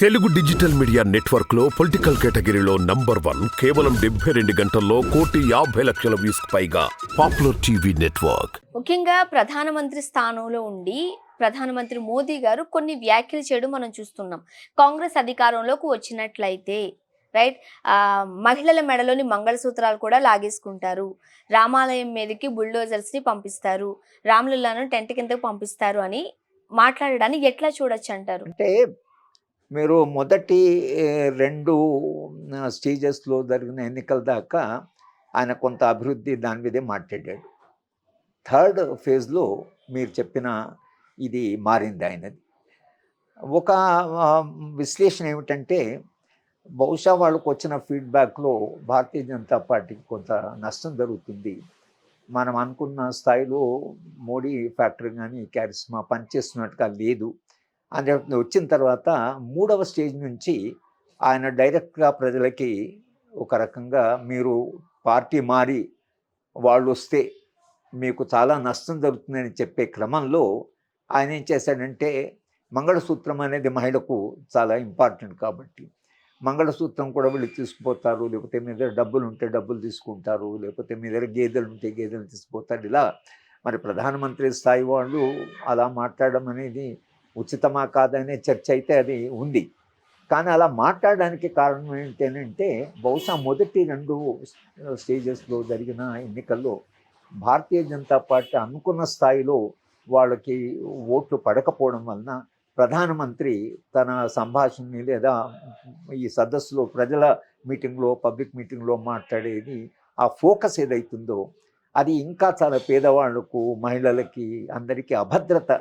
Telugu digital media నెట్వర్క్లో political కేటగిరీలో number one కేవలం డెబ్బై రెండు గంటల్లో కోటి యాభై లక్షల వ్యూస్ పైగా పాపులర్ టీవీ నెట్వర్క్. ముఖ్యంగా ప్రధానమంత్రి స్థానంలో ఉండి ప్రధానమంత్రి మోదీ గారు కొన్ని వ్యాఖ్యలు చేయడం మనం చూస్తున్నాం. కాంగ్రెస్ అధికారంలోకి వచ్చినట్లయితే రైట్? ఆ, మహిళల మెడలోని మంగళసూత్రాలు కూడా లాగేసుకుంటారు. రామాలయం మీదకి బుల్డోజర్స్ని పంపిస్తారు. రాములల్లాను టెంట్ కిందకు పంపిస్తారు అని మాట్లాడడాన్ని ఎట్లా చూడొచ్చు అంటారు? అంటే మీరు మొదటి రెండు స్టేజెస్లో జరిగిన ఎన్నికల దాకా ఆయన కొంత అభివృద్ధి దాని మీదే మాట్లాడాడు. థర్డ్ ఫేజ్లో మీరు చెప్పిన ఇది మారింది ఆయనది. ఒక విశ్లేషణ ఏమిటంటే బహుశా వాళ్ళకు వచ్చిన ఫీడ్బ్యాక్లో భారతీయ జనతా పార్టీకి కొంత నష్టం జరుగుతుంది. మనం అనుకున్న స్థాయిలో మోడీ ఫ్యాక్టరీ కానీ క్యారిస్మా పనిచేస్తున్నట్టుగా లేదు. అని వచ్చిన తర్వాత మూడవ స్టేజ్ నుంచి ఆయన డైరెక్ట్గా ప్రజలకి ఒక రకంగా మీరు పార్టీ మారి వాళ్ళు వస్తే మీకు చాలా నష్టం జరుగుతుందని చెప్పే క్రమంలో ఆయన ఏం చేశాడంటే మంగళసూత్రం అనేది మహిళకు చాలా ఇంపార్టెంట్ కాబట్టి మంగళసూత్రం కూడా వీళ్ళు తీసుకుపోతారు లేకపోతే మీ దగ్గర డబ్బులు ఉంటే డబ్బులు తీసుకుంటారు లేకపోతే మీ దగ్గర గేదెలు ఉంటే గేదెలు తీసుకుపోతారు. ఇలా మరి ప్రధానమంత్రి స్థాయి వాళ్ళు అలా మాట్లాడడం అనేది ఉచితమా కాదనే చర్చ అయితే అది ఉంది. కానీ అలా మాట్లాడడానికి కారణం ఏంటంటే బహుశా మొదటి రెండు స్టేజెస్లో జరిగిన ఎన్నికల్లో భారతీయ జనతా పార్టీ అనుకున్న స్థాయిలో వాళ్ళకి ఓట్లు పడకపోవడం వలన ప్రధానమంత్రి తన సంభాషణని లేదా ఈ సదస్సులో ప్రజల మీటింగ్లో పబ్లిక్ మీటింగ్లో మాట్లాడేది ఆ ఫోకస్ ఏదైతుందో అది ఇంకా చాలా పేదవాళ్ళకు మహిళలకి అందరికీ అభద్రత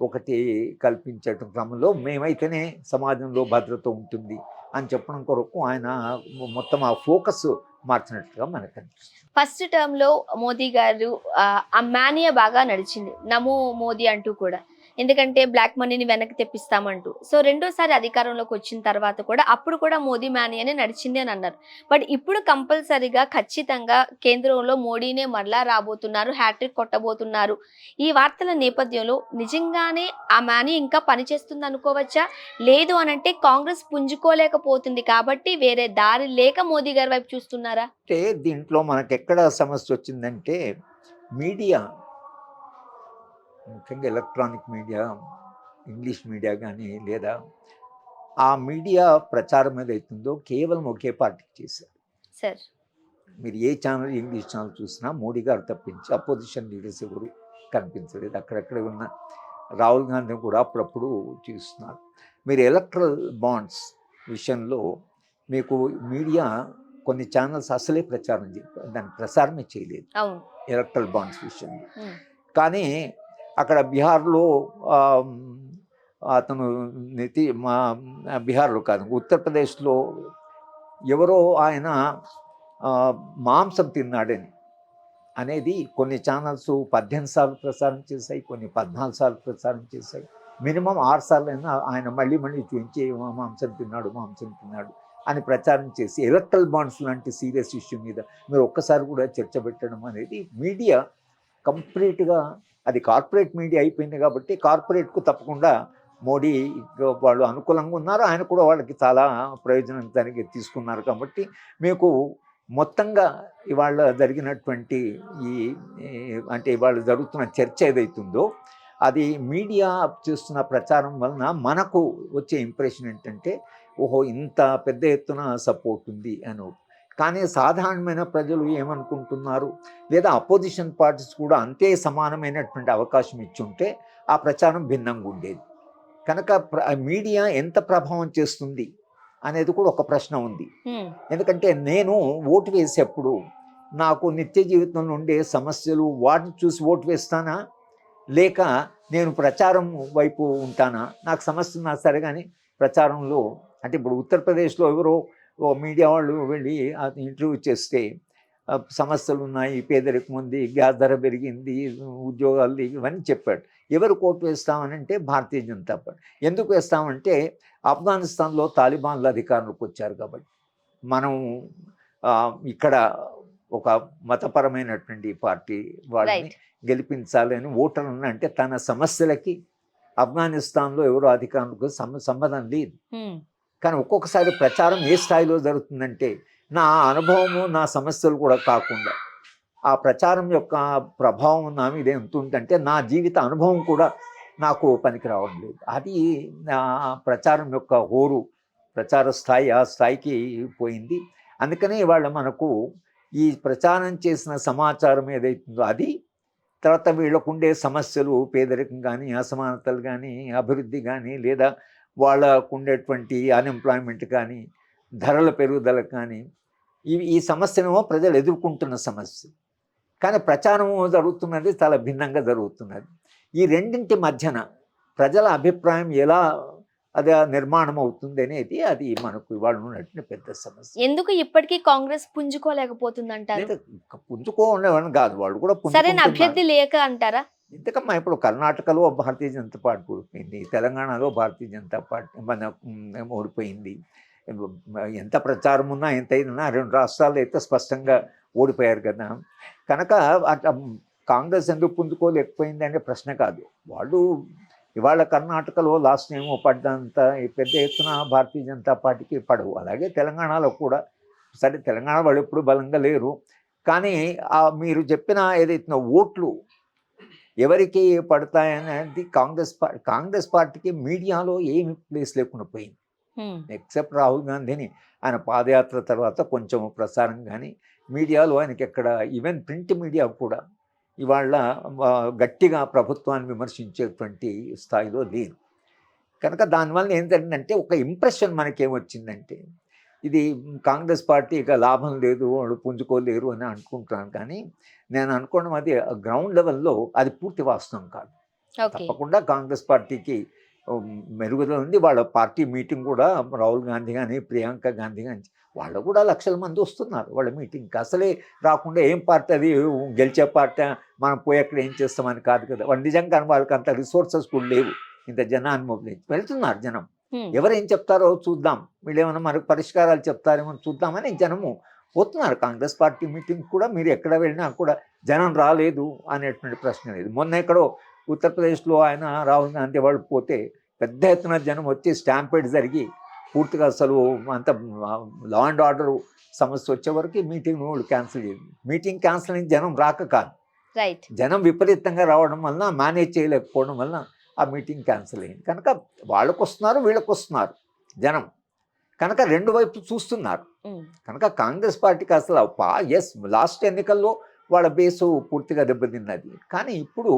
ఒకటి కల్పించే క్రమంలో మేమైతేనే సమాజంలో భద్రత ఉంటుంది అని చెప్పడం కొరకు ఆయన మొత్తం ఆ ఫోకస్ మార్చినట్టుగా మనకు అనిపిస్తుంది. ఫస్ట్ టర్మ్లో మోదీ గారు ఆ, ఆ మానియా బాగా నడిచింది. నమో మోదీ అంటూ కూడా. ఎందుకంటే బ్లాక్ మనీని వెనక్కి తెప్పిస్తామంటూ. సో రెండోసారి అధికారంలోకి వచ్చిన తర్వాత కూడా అప్పుడు కూడా మోదీ మానియానే నడిచింది అని అన్నారు. బట్ ఇప్పుడు కంపల్సరీగా ఖచ్చితంగా కేంద్రంలో మోడీనే మరలా రాబోతున్నారు హ్యాట్రిక్ కొట్టబోతున్నారు. ఈ వార్తల నేపథ్యంలో నిజంగానే ఆ మ్యానీ ఇంకా పనిచేస్తుంది అనుకోవచ్చా? లేదు అనంటే కాంగ్రెస్ పుంజుకోలేకపోతుంది కాబట్టి వేరే దారి లేక మోదీ గారి వైపు చూస్తున్నారా? అంటే దీంట్లో మనకు ఎక్కడ సమస్య వచ్చిందంటే మీడియా ముఖ్యంగా ఎలక్ట్రానిక్ మీడియా ఇంగ్లీష్ మీడియా కానీ లేదా ఆ మీడియా ప్రచారం ఏదైతుందో కేవలం ఒకే పార్టీకి చేశారు. సార్. మీరు ఏ ఛానల్ ఇంగ్లీష్ ఛానల్ చూసినా మోడీ గారు తప్పించి అపోజిషన్ లీడర్స్ ఎవరు కనిపించలేదు. అక్కడక్కడ ఉన్న రాహుల్ గాంధీ కూడా అప్పుడప్పుడు చూస్తున్నారు. మీరు ఎలక్ట్రల్ బాండ్స్ విషయంలో మీకు మీడియా కొన్ని ఛానల్స్ అసలే ప్రచారం చే దాని ప్రసారమే చేయలేదు. ఎలక్ట్రల్ బాండ్స్ విషయంలో. కానీ అక్కడ బీహార్లో అతను నితి మా బీహార్లో కాదు ఉత్తరప్రదేశ్లో ఎవరో ఆయన మాంసం తిన్నాడని అనేది కొన్ని ఛానల్స్ పద్దెనిమిది సార్లు ప్రసారం చేశాయి కొన్ని పద్నాలుగు సార్లు ప్రసారం చేశాయి. మినిమం ఆరు సార్లు అయినా ఆయన మళ్ళీ మళ్ళీ చూపించి మాంసం తిన్నాడు మాంసం తిన్నాడు అని ప్రచారం చేసి ఎలక్ట్రల్ బాండ్స్ లాంటి సీరియస్ ఇష్యూ మీద మీరు ఒక్కసారి కూడా చర్చ పెట్టడం అనేది మీడియా కంప్లీట్గా అది కార్పొరేట్ మీడియా అయిపోయింది కాబట్టి కార్పొరేట్కు తప్పకుండా మోడీ వాళ్ళు అనుకూలంగా ఉన్నారు. ఆయన కూడా వాళ్ళకి చాలా ప్రయోజనం దానికి తీసుకున్నారు కాబట్టి మీకు మొత్తంగా ఇవాళ జరిగినటువంటి ఈ అంటే ఇవాళ జరుగుతున్న చర్చ ఏదైతుందో అది మీడియా చేస్తున్న ప్రచారం వలన మనకు వచ్చే ఇంప్రెషన్ ఏంటంటే ఓహో ఇంత పెద్ద ఎత్తున సపోర్ట్ ఉంది అని కానీ సాధారణమైన ప్రజలు ఏమనుకుంటున్నారు? లేదా అపోజిషన్ పార్టీస్ కూడా అంతే సమానమైనటువంటి అవకాశం ఇచ్చుంటే ఆ ప్రచారం భిన్నంగా ఉండేది. కనుక మీడియా ఎంత ప్రభావం చేస్తుంది అనేది కూడా ఒక ప్రశ్న ఉంది. ఎందుకంటే నేను ఓటు వేసేప్పుడు నాకు నిత్య జీవితంలో ఉండే సమస్యలు వాటిని చూసి ఓటు వేస్తానా? లేక నేను ప్రచారం వైపు ఉంటానా? నాకు సమస్య ఉన్నా సరే కానీ ప్రచారంలో అంటే ఇప్పుడు ఉత్తరప్రదేశ్లో ఎవరో ఓ మీడియా వాళ్ళు వెళ్ళి ఇంటర్వ్యూ చేస్తే సమస్యలు ఉన్నాయి పేదరికం ఉంది గ్యాస్ ధర పెరిగింది ఉద్యోగాలు ఇవన్నీ చెప్పాడు. ఎవరు కోట్ వేస్తామని అంటే భారతీయ జనతా పార్టీ. ఎందుకు వేస్తామంటే ఆఫ్ఘనిస్తాన్లో తాలిబాన్లు అధికారంలోకి వచ్చారు కాబట్టి. మనం ఇక్కడ ఒక మతపరమైనటువంటి పార్టీ వాళ్ళని గెలిపించాలని ఓటర్లను అంటే తన సమస్యలకి ఆఫ్ఘనిస్తాన్లో ఎవరో అధికారులకు సంబంధం లేదు. కానీ ఒక్కొక్కసారి ప్రచారం ఏ స్థాయిలో జరుగుతుందంటే నా అనుభవము నా సమస్యలు కూడా కాకుండా ఆ ప్రచారం యొక్క ప్రభావం నా మీద ఎంత ఉందంటే నా జీవిత అనుభవం కూడా నాకు పనికి రావడం లేదు. అది నా ప్రచారం యొక్క హోరు ప్రచార స్థాయి ఆ స్థాయికి పోయింది. అందుకనే ఇవాళ మనకు ఈ ప్రచారం చేసిన సమాచారం ఏదైతుందో అది తర్వాత వీళ్ళకు ఉండే సమస్యలు పేదరికం కానీ అసమానతలు కానీ అభివృద్ధి కానీ లేదా వాళ్ళకు ఉండేటువంటి అన్ఎంప్లాయ్మెంట్ కానీ ధరల పెరుగుదల కానీ ఇవి ఈ సమస్యనేమో ప్రజలు ఎదుర్కొంటున్న సమస్య. కానీ ప్రచారము జరుగుతున్నది చాలా భిన్నంగా జరుగుతున్నది. ఈ రెండింటి మధ్యన ప్రజల అభిప్రాయం ఎలా అది నిర్మాణం అవుతుంది అనేది అది మనకు ఇవాళ ఉన్నటువంటి పెద్ద సమస్య. ఎందుకు ఇప్పటికీ కాంగ్రెస్ పుంజుకోలేకపోతుంది అంటారు లేదా పుంజుకోవాలని కాదు వాళ్ళు కూడా సరైన. అభ్యర్థి లేక అంటారా? ఇంతకమ్మా ఇప్పుడు కర్ణాటకలో భారతీయ జనతా పార్టీ ఓడిపోయింది తెలంగాణలో భారతీయ జనతా పార్టీ మన ఓడిపోయింది ఎంత ప్రచారం ఉన్నా ఎంత అయినా రెండు రాష్ట్రాల్లో అయితే స్పష్టంగా ఓడిపోయారు కదా. కనుక అట్లా కాంగ్రెస్ ఎందుకు పుంజుకోలేకపోయింది అనే ప్రశ్న కాదు. వాళ్ళు ఇవాళ కర్ణాటకలో లాస్ట్ టైం పడ్డంత పెద్ద ఎత్తున భారతీయ జనతా పార్టీకి పడవు. అలాగే తెలంగాణలో కూడా సరే తెలంగాణ వాళ్ళు ఎప్పుడు బలంగా లేరు. కానీ మీరు చెప్పిన ఏదైతే ఓట్లు ఎవరికి పడతాయనేది కాంగ్రెస్ పార్టీ కాంగ్రెస్ పార్టీకి మీడియాలో ఏమి ప్లేస్ లేకుండా పోయింది. ఎక్సెప్ట్ రాహుల్ గాంధీని ఆయన పాదయాత్ర తర్వాత కొంచెం ప్రసారం కానీ మీడియాలో ఆయనకి ఎక్కడ ఈవెన్ ప్రింట్ మీడియా కూడా ఇవాళ గట్టిగా ప్రభుత్వాన్ని విమర్శించేటువంటి స్థాయిలో లేదు కనుక దానివల్ల ఏంటంటే ఒక ఇంప్రెషన్ మనకేమొచ్చిందంటే ఇది కాంగ్రెస్ పార్టీ ఇక లాభం లేదు వాళ్ళు పుంజుకోలేరు అని అనుకుంటున్నాను కానీ నేను అనుకోవడం అది గ్రౌండ్ లెవెల్లో అది పూర్తి వాస్తవం కాదు. తప్పకుండా కాంగ్రెస్ పార్టీకి మెరుగుదల ఉంది. వాళ్ళ పార్టీ మీటింగ్ కూడా రాహుల్ గాంధీ కానీ ప్రియాంక గాంధీ కానీ వాళ్ళు కూడా లక్షల మంది వస్తున్నారు వాళ్ళ మీటింగ్కి. అసలే రాకుండా ఏం పార్టీ అది? గెలిచే పార్టీ మనం పోయి అక్కడ ఏం చేస్తామని కాదు కదా. వాళ్ళు నిజంగా వాళ్ళకి అంత రిసోర్సెస్ కూడా లేవు. ఇంత జనాన్ని మొబిలైజ్ వెళ్తున్నారు జనం. ఎవరు ఏం చెప్తారో చూద్దాం. వీళ్ళు ఏమైనా మనకు పరిష్కారాలు చెప్తారేమో చూద్దామని జనము పోతున్నారు. కాంగ్రెస్ పార్టీ మీటింగ్ కూడా మీరు ఎక్కడ వెళ్ళినా కూడా జనం రాలేదు అనేటువంటి ప్రశ్న లేదు. మొన్న ఎక్కడో ఉత్తరప్రదేశ్లో ఆయన రాహుల్ గాంధీ వాళ్ళు పోతే పెద్ద ఎత్తున జనం వచ్చి స్టాంపేడ్ జరిగి పూర్తిగా అసలు అంత లా అండ్ ఆర్డర్ సమస్య వచ్చే వరకు మీటింగ్ వాళ్ళు క్యాన్సిల్ చేయండి మీటింగ్ క్యాన్సిల్ జనం రాక కాదు. రైట్. జనం విపరీతంగా రావడం వలన మేనేజ్ చేయలేకపోవడం వలన ఆ మీటింగ్ క్యాన్సిల్ అయింది. కనుక వాళ్ళకు వస్తున్నారు వీళ్ళకి వస్తున్నారు జనం. కనుక రెండు వైపు చూస్తున్నారు. కనుక కాంగ్రెస్ పార్టీకి అసలు పా ఎస్ లాస్ట్ ఎన్నికల్లో వాళ్ళ బేసు పూర్తిగా దెబ్బతిన్నది. కానీ ఇప్పుడు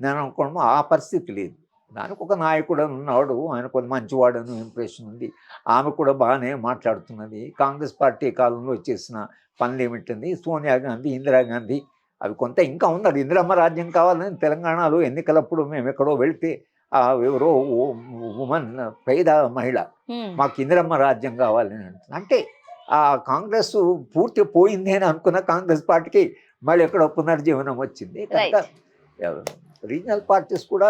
నేను అనుకోవడం ఆ పరిస్థితి లేదు. దానికి ఒక నాయకుడు అని ఉన్నాడు ఆయన కొంత మంచివాడు అని ఇంప్రెషన్ ఉంది. ఆమె కూడా బాగానే మాట్లాడుతున్నది. కాంగ్రెస్ పార్టీ కాలంలో చేసిన పనులు ఏమిటంది సోనియా గాంధీ ఇందిరాగాంధీ అవి కొంత ఇంకా ఉన్నారు ఇందిరమ్మ రాజ్యం కావాలని తెలంగాణలో ఎన్నికలప్పుడు మేము ఎక్కడో వెళ్తే ఆ ఎవరో ఉమెన్ పేద మహిళ. మాకు ఇందిరమ్మ రాజ్యం కావాలని అంటే ఆ కాంగ్రెస్ పూర్తి పోయింది అని అనుకున్న కాంగ్రెస్ పార్టీకి మళ్ళీ ఎక్కడ పునర్జీవనం వచ్చింది. కనుక రీజనల్ పార్టీస్ కూడా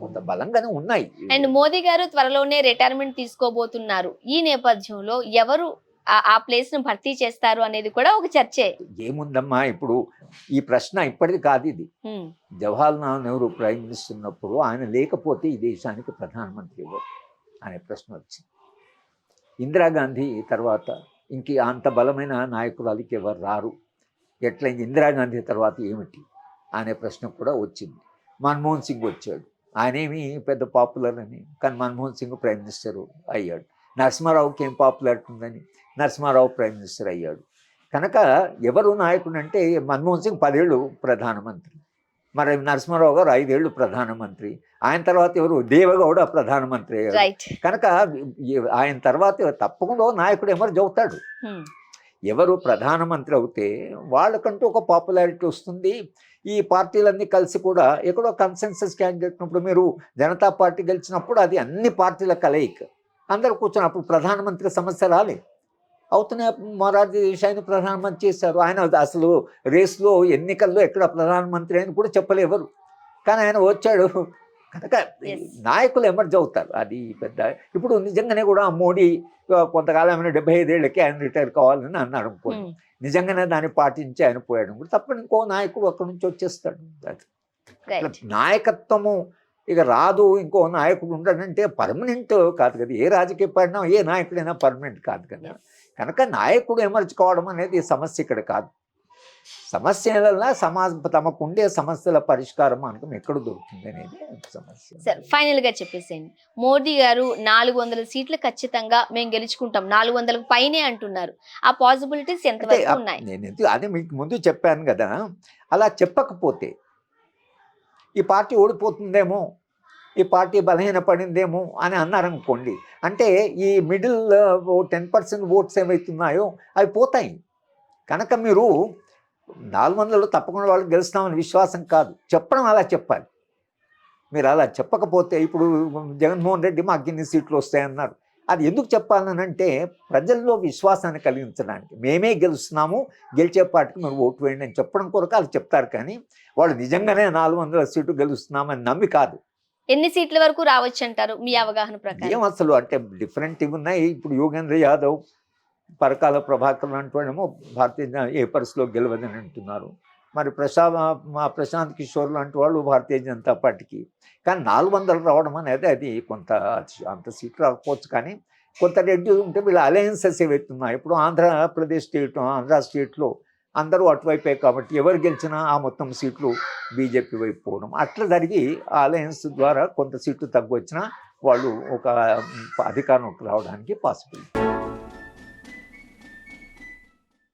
కొంత బలంగానే ఉన్నాయి. అండ్ మోదీ గారు త్వరలోనే రిటైర్మెంట్ తీసుకోబోతున్నారు. ఈ నేపథ్యంలో ఎవరు ఆ- ఆ ప్లేస్ను భర్తీ చేస్తారు అనేది కూడా ఒక చర్చే. ఏముందమ్మా ఇప్పుడు ఈ ప్రశ్న ఇప్పటిది కాదు ఇది. జవహర్లాల్ నెహ్రూ ప్రైమ్ మినిస్టర్ ఉన్నప్పుడు ఆయన లేకపోతే ఈ దేశానికి ప్రధానమంత్రి ఎవరు అనే ప్రశ్న వచ్చింది. ఇందిరాగాంధీ తర్వాత ఇంక అంత బలమైన నాయకురాలికి ఎవరు రారు? ఎట్లా ఇందిరాగాంధీ తర్వాత ఏమిటి అనే ప్రశ్న కూడా వచ్చింది. మన్మోహన్ సింగ్ వచ్చాడు. ఆయనేమి పెద్ద పాపులర్ అని కానీ మన్మోహన్ సింగ్ ప్రైమ్ మినిస్టర్ అయ్యాడు. నరసింహారావుకి ఏం పాపులారిటీ ఉందని నరసింహారావు ప్రైమ్ మినిస్టర్ అయ్యాడు. కనుక ఎవరు నాయకుడు అంటే మన్మోహన్ సింగ్ పదేళ్ళు ప్రధానమంత్రి. మరి నరసింహారావు గారు ఐదేళ్ళు ప్రధానమంత్రి. ఆయన తర్వాత ఎవరు? దేవగౌడ ప్రధానమంత్రి అయ్యాడు రైట్ కనుక ఆయన తర్వాత తప్పకుండా నాయకుడు ఎమర్జ్ అవుతాడు హ్మ్. ఎవరు ప్రధానమంత్రి అవుతే వాళ్ళకంటూ ఒక పాపులారిటీ వస్తుంది. ఈ పార్టీలన్నీ కలిసి కూడా ఎక్కడో కన్సెన్సస్ క్యాండిడేట్ ఉన్నప్పుడు మీరు జనతా పార్టీ గెలిచినప్పుడు అది అన్ని పార్టీల కలయిక. అందరూ కూర్చున్నప్పుడు ప్రధానమంత్రి సమస్య రాలే. అవుతున్న మొరార్జీ దేశాయిని ప్రధానమంత్రి చేశారు. ఆయన అసలు రేస్లో ఎన్నికల్లో ఎక్కడ ప్రధానమంత్రి అని కూడా చెప్పలేవరు కానీ ఆయన వచ్చాడు. కనుక. నాయకులు ఎమర్జ్ అవుతారు. అది పెద్ద ఇప్పుడు నిజంగానే కూడా మోడీ కొంతకాలం డెబ్బై ఐదేళ్ళకి ఆయన రిటైర్ కావాలని అన్నాడు అనుకోండి. హ్మ్. నిజంగానే దాన్ని పాటించి ఆయన పోయాడు. కూడా తప్పని ఇంకో నాయకుడు అక్కడి నుంచి వచ్చేస్తాడు. నాయకత్వము ఇక రాదు ఇంకో నాయకుడు ఉండడంటే పర్మనెంట్ కాదు కదా. ఏ రాజకీయ పరిణామం ఏ నాయకుడైనా పర్మనెంట్ కాదు కదా. కనుక నాయకుడు ఎమర్చుకోవడం అనేది సమస్య ఇక్కడ కాదు. సమస్యల సమాజ తమకు ఉండే సమస్యల పరిష్కారం మనకు ఎక్కడ దొరుకుతుంది అనేది సమస్య. సార్ ఫైనల్గా చెప్పేసేయండి. మోదీ గారు నాలుగు వందల సీట్లు ఖచ్చితంగా మేము గెలుచుకుంటాం. నాలుగు వందలకు పైనే అంటున్నారు. ఆ పాసిబిలిటీస్ అప్- ఉన్నాయి? నేను అదే మీకు ముందు చెప్పాను కదా. అలా చెప్పకపోతే ఈ పార్టీ ఓడిపోతుందేమో ఈ పార్టీ బలహీనపడిందేమో అని అన్నారనుకోండి అంటే ఈ మిడిల్ టెన్ పర్సెంట్ ఓట్స్ ఏమవుతున్నాయో అవి పోతాయి. కనుక మీరు నాలుగు వందలు తప్పకుండా వాళ్ళు గెలుస్తామని విశ్వాసం కాదు. చెప్పడం అలా చెప్పాలి. మీరు అలా చెప్పకపోతే ఇప్పుడు జగన్మోహన్ రెడ్డి మాకు ఇన్ని సీట్లు వస్తాయన్నారు. అది ఎందుకు చెప్పాలనంటే ప్రజల్లో విశ్వాసాన్ని కలిగించడానికి. మేమే గెలుస్తున్నాము గెలిచే పార్టీకి మీరు ఓటు వేయండి అని చెప్పడం కొరకు వాళ్ళు చెప్తారు కానీ వాళ్ళు నిజంగానే నాలుగు వందల సీట్లు గెలుస్తున్నామని నమ్మి కాదు. ఎన్ని సీట్ల వరకు రావచ్చు అంటారు మీ అవగాహన ప్రకారం? ఏం అసలు అంటే డిఫరెంట్ ఇవి ఉన్నాయి. ఇప్పుడు యోగేంద్ర యాదవ్ పరకాల ప్రభాకర్ లాంటి వాళ్ళేమో భారతీయ ఏ పరిస్థితిలో గెలవదని అంటున్నారు. మరి ప్రశా మా ప్రశాంత్ కిషోర్ లాంటి వాళ్ళు భారతీయ జనతా పార్టీకి. కానీ నాలుగు వందలు రావడం అనేది అది కొంత అంత సీట్లు రాకపోవచ్చు కానీ కొంత రెడ్డి ఉంటే వీళ్ళు అలయన్సెస్ ఏవైతున్నాయి ఇప్పుడు ఆంధ్రప్రదేశ్ స్టేట్ ఆంధ్ర స్టేట్లో అందరూ అటువైపే కాబట్టి ఎవరు గెలిచినా ఆ మొత్తం సీట్లు బీజేపీ వైపు పోవడం. అట్లా జరిగి ఆ అలయన్స్ ద్వారా కొంత సీట్లు తగ్గు వచ్చినా వాళ్ళు ఒక అధికారంలోకి రావడానికి పాసిబుల్.